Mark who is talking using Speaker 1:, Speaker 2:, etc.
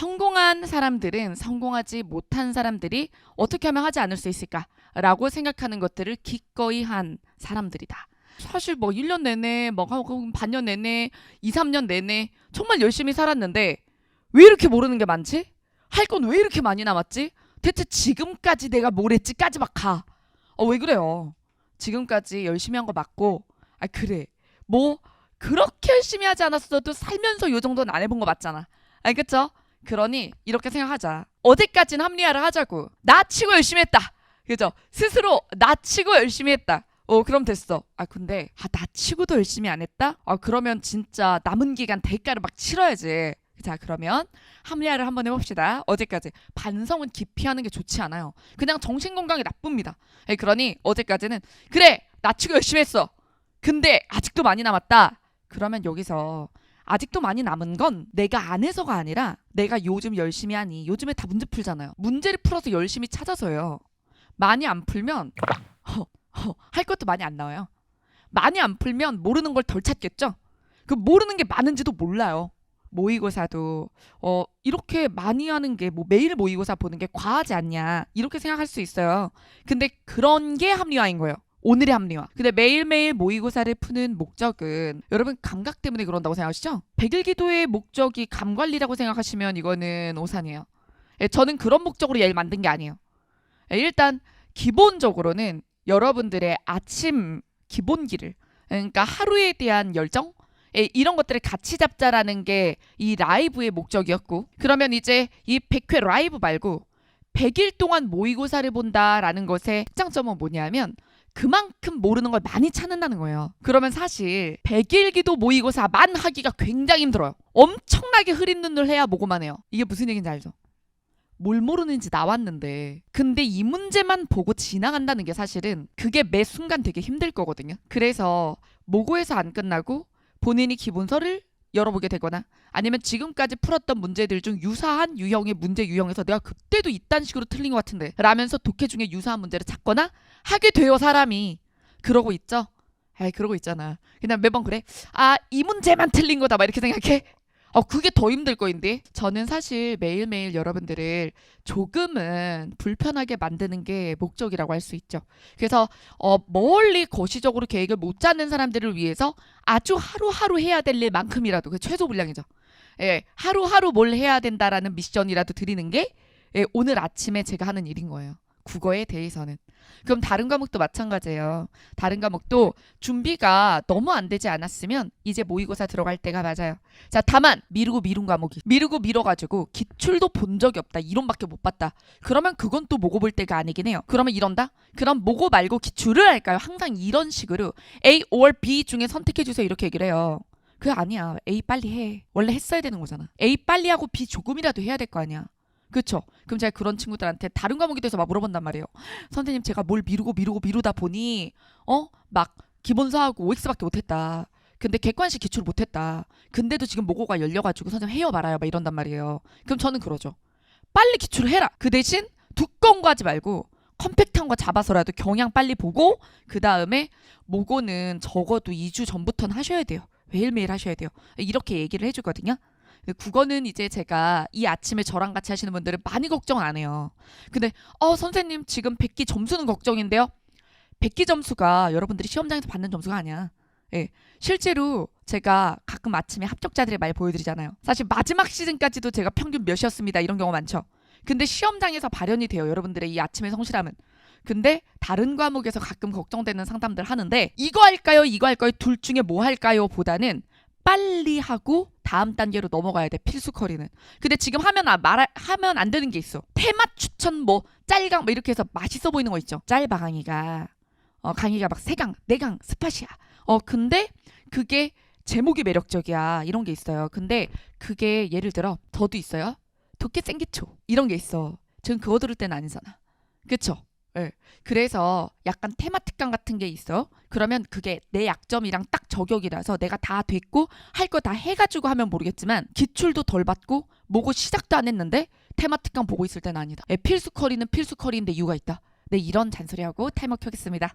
Speaker 1: 성공한 사람들은 성공하지 못한 사람들이 어떻게 하면 하지 않을 수 있을까라고 생각하는 것들을 기꺼이 한 사람들이다. 사실 뭐 1년 내내 뭐 반년 내내 2, 3년 내내 정말 열심히 살았는데 왜 이렇게 모르는 게 많지? 할 건 왜 이렇게 많이 남았지? 대체 지금까지 내가 뭘 했지까지 막 가. 어, 왜 그래요? 지금까지 열심히 한 거 맞고, 아, 그래. 뭐, 그렇게 열심히 하지 않았어도 살면서 요 정도는 안 해본 거 맞잖아. 알겠죠? 그러니, 이렇게 생각하자. 어제까지는 합리화를 하자고. 나 치고 열심히 했다. 그죠? 스스로 나 치고 열심히 했다. 어, 그럼 됐어. 아, 근데, 아, 나 치고도 열심히 안 했다? 아, 그러면 진짜 남은 기간 대가를 막 치러야지. 자, 그러면 합리화를 한번 해봅시다. 어제까지. 반성은 깊이 하는 게 좋지 않아요. 그냥 정신 건강에 나쁩니다. 예, 그러니 어제까지는 그래 나 치고 열심히 했어. 근데 아직도 많이 남았다. 그러면 여기서 아직도 많이 남은 건 내가 안 해서가 아니라 내가 요즘 열심히 하니 요즘에 다 문제 풀잖아요. 문제를 풀어서 열심히 찾아서요. 많이 안 풀면 허, 허, 할 것도 많이 안 나와요. 많이 안 풀면 모르는 걸 덜 찾겠죠. 그 모르는 게 많은지도 몰라요. 모의고사도 어 이렇게 많이 하는 게 뭐 매일 모의고사 보는 게 과하지 않냐 이렇게 생각할 수 있어요. 근데 그런 게 합리화인 거예요. 오늘의 합리화. 근데 매일매일 모의고사를 푸는 목적은 여러분 감각 때문에 그런다고 생각하시죠? 백일 기도의 목적이 감 관리라고 생각하시면 이거는 오산이에요. 예, 저는 그런 목적으로 얘를 만든 게 아니에요. 예, 일단 기본적으로는 여러분들의 아침 기본기를 그러니까 하루에 대한 열정 예, 이런 것들을 같이 잡자라는 게 이 라이브의 목적이었고 그러면 이제 이 100회 라이브 말고 100일 동안 모의고사를 본다라는 것의 특장점은 뭐냐면 그만큼 모르는 걸 많이 찾는다는 거예요. 그러면 사실 100일기도 모의고사 만 하기가 굉장히 힘들어요. 엄청나게 흐린 눈을 해야 보고만 해요. 이게 무슨 얘기인지 알죠? 뭘 모르는지 나왔는데 근데 이 문제만 보고 지나간다는 게 사실은 그게 매 순간 되게 힘들 거거든요. 그래서 모고에서 안 끝나고 본인이 기본서를 열어보게 되거나 아니면 지금까지 풀었던 문제들 중 유사한 유형의 문제 유형에서 내가 그때도 이딴 식으로 틀린 것 같은데 라면서 독해 중에 유사한 문제를 찾거나 하게 돼요 사람이. 그러고 있죠? 아이 그러고 있잖아. 그냥 매번 그래. 아 이 문제만 틀린 거다. 막 이렇게 생각해 어 그게 더 힘들 거인데 저는 사실 매일매일 여러분들을 조금은 불편하게 만드는 게 목적이라고 할 수 있죠 그래서 어 멀리 거시적으로 계획을 못 짜는 사람들을 위해서 아주 하루하루 해야 될 일만큼이라도 그 최소 분량이죠. 예, 하루하루 뭘 해야 된다라는 미션이라도 드리는 게 예, 오늘 아침에 제가 하는 일인 거예요. 국어에 대해서는. 그럼 다른 과목도 마찬가지예요. 다른 과목도 준비가 너무 안 되지 않았으면 이제 모의고사 들어갈 때가 맞아요. 자, 다만 미루고 미룬 과목이 미루고 미뤄가지고 기출도 본 적이 없다. 이론밖에 못 봤다. 그러면 그건 또 모고 볼 때가 아니긴 해요. 그러면 이런다? 그럼 모고 말고 기출을 할까요? 항상 이런 식으로 A or B 중에 선택해 주세요. 이렇게 얘기를 해요. 그게 아니야. A 빨리 해. 원래 했어야 되는 거잖아. A 빨리 하고 B 조금이라도 해야 될 거 아니야. 그쵸? 그럼 제가 그런 친구들한테 다른 과목에 대해서 막 물어본단 말이에요. 선생님 제가 뭘 미루고 미루고 미루다 보니 어? 막 기본서하고 OX밖에 못했다. 근데 객관식 기출을 못했다. 근데도 지금 모고가 열려가지고 선생님 해요 말아요 막 이런단 말이에요. 그럼 저는 그러죠. 빨리 기출을 해라. 그 대신 두꺼운 거 하지 말고 컴팩트한 거 잡아서라도 경향 빨리 보고 그 다음에 모고는 적어도 2주 전부터는 하셔야 돼요. 매일매일 하셔야 돼요. 이렇게 얘기를 해주거든요. 국어는 이제 제가 이 아침에 저랑 같이 하시는 분들은 많이 걱정 안 해요. 근데 어 선생님 지금 100기 점수는 걱정인데요. 100기 점수가 여러분들이 시험장에서 받는 점수가 아니야. 예. 실제로 제가 가끔 아침에 합격자들의 말 보여드리잖아요. 사실 마지막 시즌까지도 제가 평균 몇이었습니다. 이런 경우 많죠. 근데 시험장에서 발현이 돼요. 여러분들의 이 아침의 성실함은. 근데 다른 과목에서 가끔 걱정되는 상담들 하는데 이거 할까요? 이거 할까요? 둘 중에 뭐 할까요? 보다는 빨리 하고 다음 단계로 넘어가야 돼 필수 커리는. 근데 지금 하면 아, 말 하면 안 되는 게 있어. 테마 추천 뭐 짤강 뭐 이렇게 해서 맛있어 보이는 거 있죠. 짤 강의가 어 강의가 막 세강, 네강, 스팟이야. 어 근데 그게 제목이 매력적이야. 이런 게 있어요. 근데 그게 예를 들어 저도 있어요. 도깨 생기초 이런 게 있어. 지금 그거 들을 때는 아니잖아. 그쵸? 예. 그래서 약간 테마 특강 같은 게 있어. 그러면 그게 내 약점이랑 딱 저격이라서 내가 다 됐고 할 거 다 해가지고 하면 모르겠지만 기출도 덜 받고 뭐고 시작도 안 했는데 테마 특강 보고 있을 때는 아니다. 예, 필수 커리는 필수 커리인데 이유가 있다. 네 이런 잔소리하고 타이머 켜겠습니다.